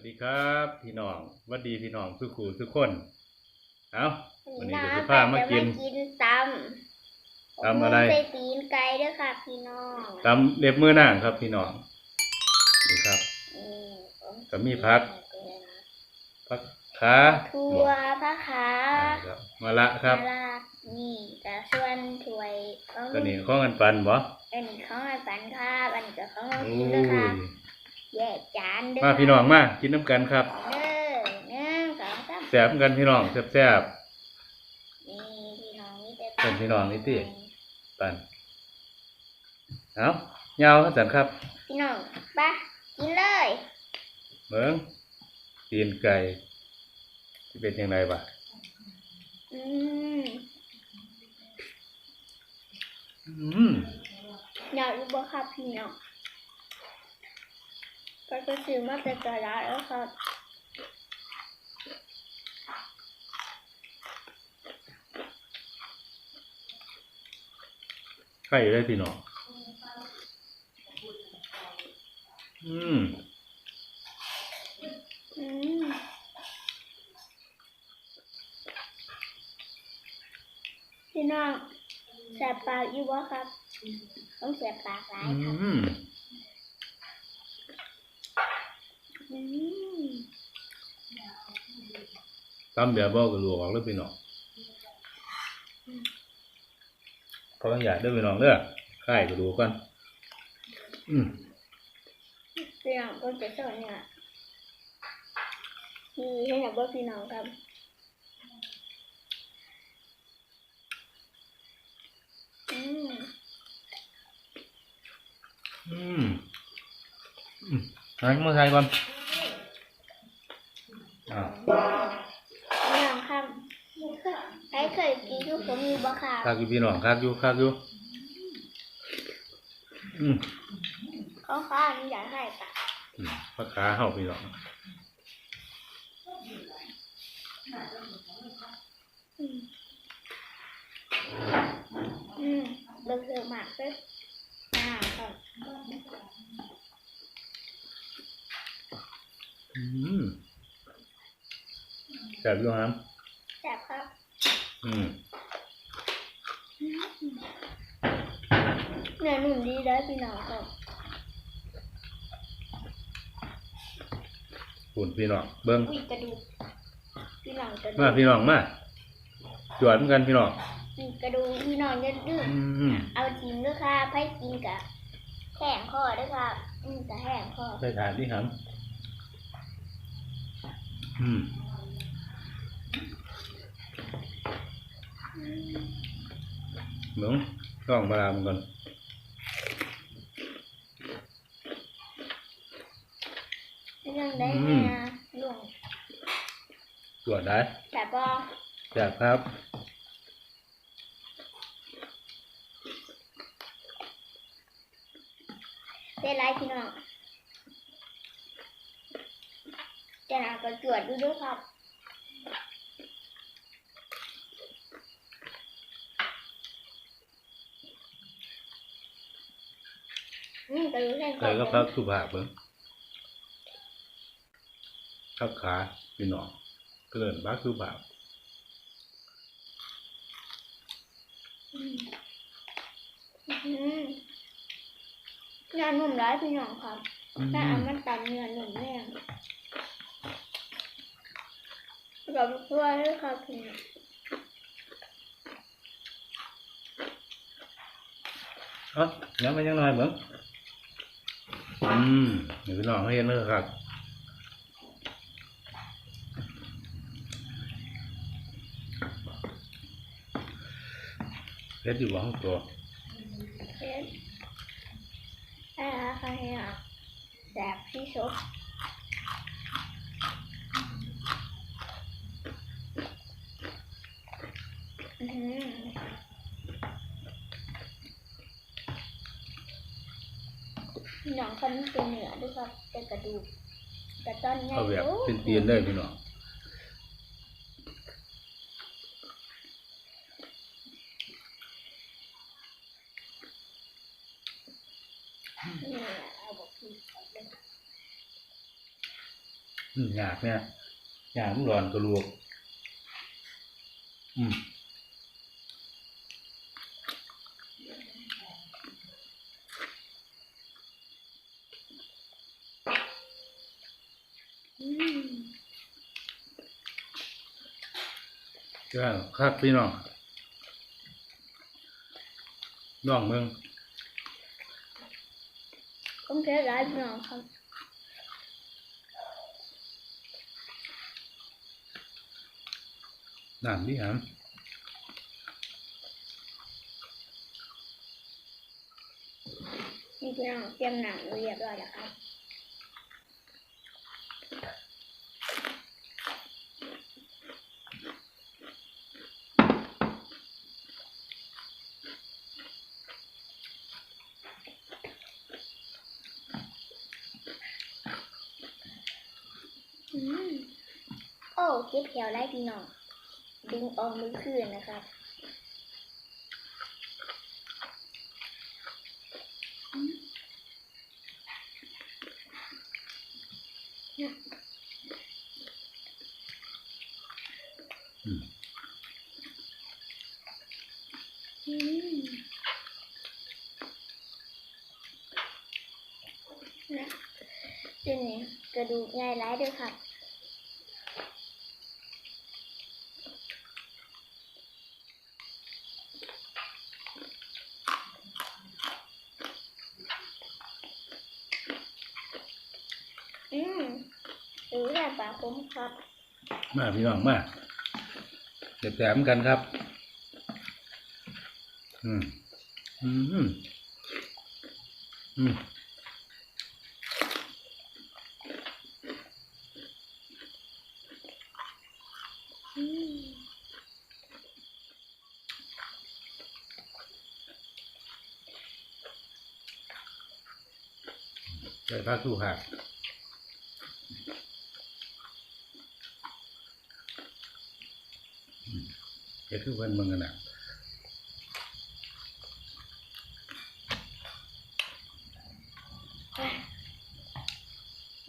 วัสดีครับ พี่น้องหวัดดีพี่น้องทุกคู่ทุกคน เอาวันนี้ก็จะพามากินกินตำตำอะไรใส่ตีนไก่ด้วยค่ะ พี่น้องตำเล็บมือนางครับ พี่น้องนี่ครับอืมก็มีผักผักขาทั่บวอกพระขาอ่าครับมาละครับมะลาดนี่แต่ส่วนถ้วยของตัวนี้ข้องกันปันบ่อันนี้ของอาจารย์ครับอันนี้ก็ของเราโอ้กินด้วยค่ะย แยกจานด้วยมาค่ะพี่น้องมากินน้ำกันครับเด้อหนึ่งสองสามแซ่บกันพี่น้องแซ่บนี่พี่น้องนี่แต่เป็นพี่น้องนี่ติๆปันเอายาวครับจันครับพี่น้องไปกินเลยเบิ้งตีนไก่ที่เป็นยังไงบ่อืมอืมอยากรู้บ่ครับพี่น้อง ก็จะซื้อมาแต่ตลาดแล้วครับไข่ได้พี่น้อง อืม อืมพี่น้องแสบปากอยู่บ่ครับ ต้องแสบปากหลายอืครับม อืม ตำแบบบอกกับหลวงแล้วพี่น้องเขาต้องอยากได้อพี่น้องเด้อไข่ก็ดูก่อนอืมพี่น้องก็จะสอนเนี่ยนี่ให้หนักบ่พี่น้องครับอืมอืมอืมหันมาใส่ก่อนอ้าวพี่น้องครับ ใครเคยกินลูกผมมีบ่ค่ะคักอยู่พี่น้องคักอยู่คักอยู่อืมเขาข้านี่อยากให้ปะอืมผักขาเฮาพี่น้องอืมอืมเบิกเสือหมากเลยอ่าครับอืมแซ่บอยู่ครับแซ่บครับ อืมเนื้อหนุ่มดีเลยพี่น้องครับปุ่นพี่น้องเบิ้งอุ้ยกระดูกพี่น้องกระดูมากพี่น้องมาจวดเหมือนกันพี่น้องอืมกระดูกพี่น้องจะดื้ออืมเอาจริงด้วยค่ะไพ่กินกับแห้งคอด้วยค่ะอืมกับแห้งคอไปทานที่ครับอืม หมืองต้องมาลามนก่อนเรื่องได้อืมนะหลวงจวดได้แต่บอแซ่บครับได้ไรพี่น้องจะนำกระจวดดูด้วยครับ อืมกระดูกแห้งใส่ก็พักสุภาพเบิ้งพักขาพี่น้องเกินพักสุภาพอืมอืมเนื้อนุ่มร้ายพี่น้องครับอืมถ้าเอามันตันเนื้อหนุ่มแน่กับเพื่อนด้วยครับพี่น้องเอ้ายังไม่ยังน้อยเบิ้ง อืมเดี๋ยวพี่น้องให้เห็นเลยครับเพชรอยู่หวังตัวเพชรอะได้แล้วค่ะพี่น้องแสบที่สุดอืม พี่น้องคนนี้เป็นเนื้อด้วยครับเป็นกระดูกกระต้อนใหญ่เอาแบบโอ้เป็นเตียนได้พี่น้องนี่เอาบอกพี่เอาเลยอืมอยากเนี่ยอยากมันร้อนกระลวก อืม อืม ก็คักพี่น้องน้องเมืองผมเทร้ายพี่น้องครับน้ำดีหามนี่พี่น้องเตรียมหนังเรียบร้อยแล้วครับ อืมโอ้ เก็บแถวได้พี่น้อง ดึงออกมือคืนนะครับอืมเนี่ยอืมอืมนะตัวนี้กระดูกใหญ่ร้ายด้วยครับ อืมหรือแบบ ปลาคมครับมาพี่น้องมาเดี๋ยวแถมกันครับอืมอืม อืม อืมใส่ผ้าสู้หักอืม เฮ็ดคือเพิ่นเบิ่งกันน่ะ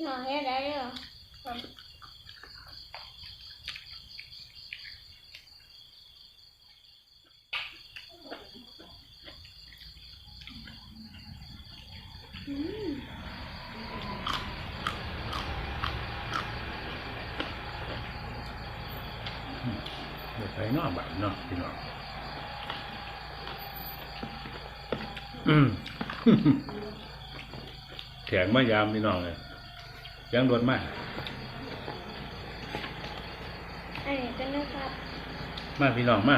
หน่อให้ได้ด้วยเหรอครับอืม เดี๋ยวใส่นอกบัดเนาะพี่น้องอืมแข็งมายามพี่น้องเลยยังโดนมากอันนี้ก็นะครับ มาพี่น้องมา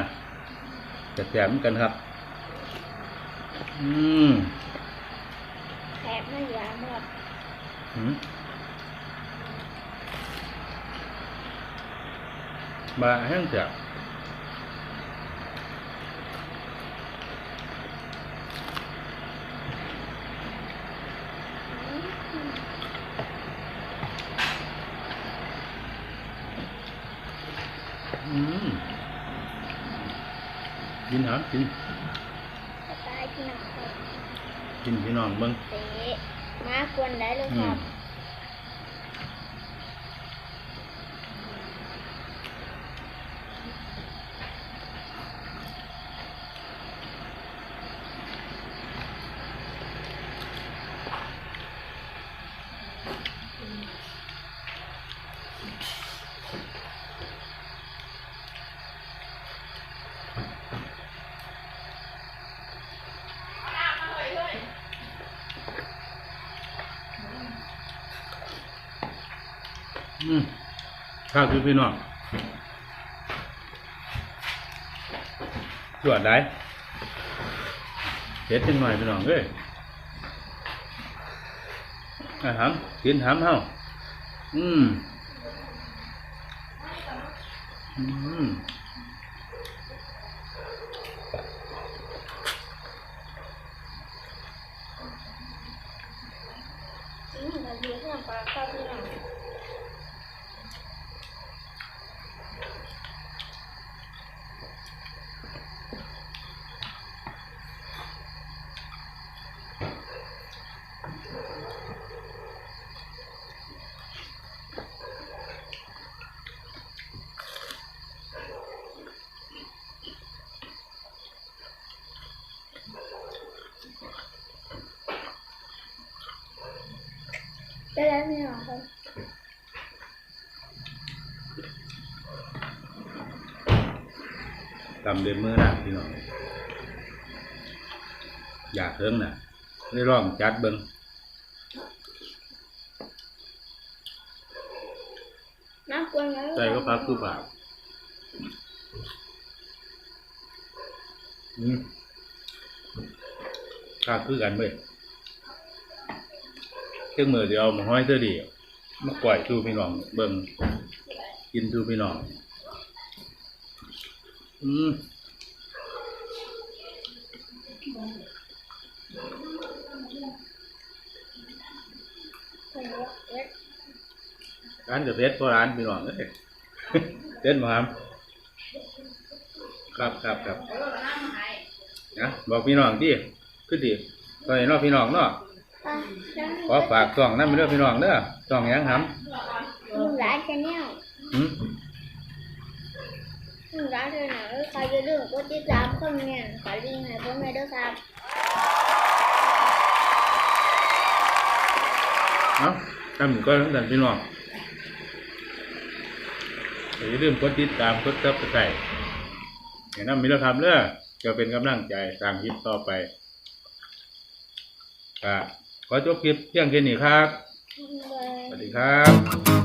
จะแถมกันครับ อืมแถบไม่เหลือหมดหืมมาแห้งเสีย อืมกินหากินสไตล์พี่น้องครับกินพี่น้องเบิ่งเตะมากวนได้เลยอืครัมบ อืม ข้าวคือพี่น้องตรวจได้เด็ดจังหน่อยพี่น้องเอ้ยอาหารกินหามเฮาอืมอืม อืมเราดูเรื่องปลาข้าวพี่น้อง ได้แล้วพี่น้องครับ ตำเดือนมือนะพี่น้องอยากเฮิงน่ะได้ลองจัดเบิ่งน่ากลัวนะใจก็พักคือผักอืมข้าคือกันเว้ยเครื่องมือเดียวมาห้อยเสื้อดีมาก่อยชูพี่น้อง เบิ่งกินชูพี่น้อง อืมร้านกับเพชรก็ร้านพี่น้องเอ้ยเต้นมาครับครับครับครับนะบอกพี่น้องที่คือดีตอนนี้เนอกพี่น้องเนาะอะแล้วขอฝากช่องนั่นเป็นเรื่องพี่น้องเด้อช่องหยังหหนุ่มร้านชาแนลำหืม หนุ่มร้านเธอหน่อยใครจะเลือ กก็ติดตามคนเนี่ยขอลิงก์ให้ผมหน่อยด้วยครับเนาะทำก็ทั้งกันพี่น้องอย่าลืมกดติดตามกดซับสไครต์อย่างนั้นมีแล้วครับเด้อจะเป็นกำลังใจสร้างคลิปต่อไปครับขอจบคลิปเพียงแค่นี้ครับ สวัสดีครับ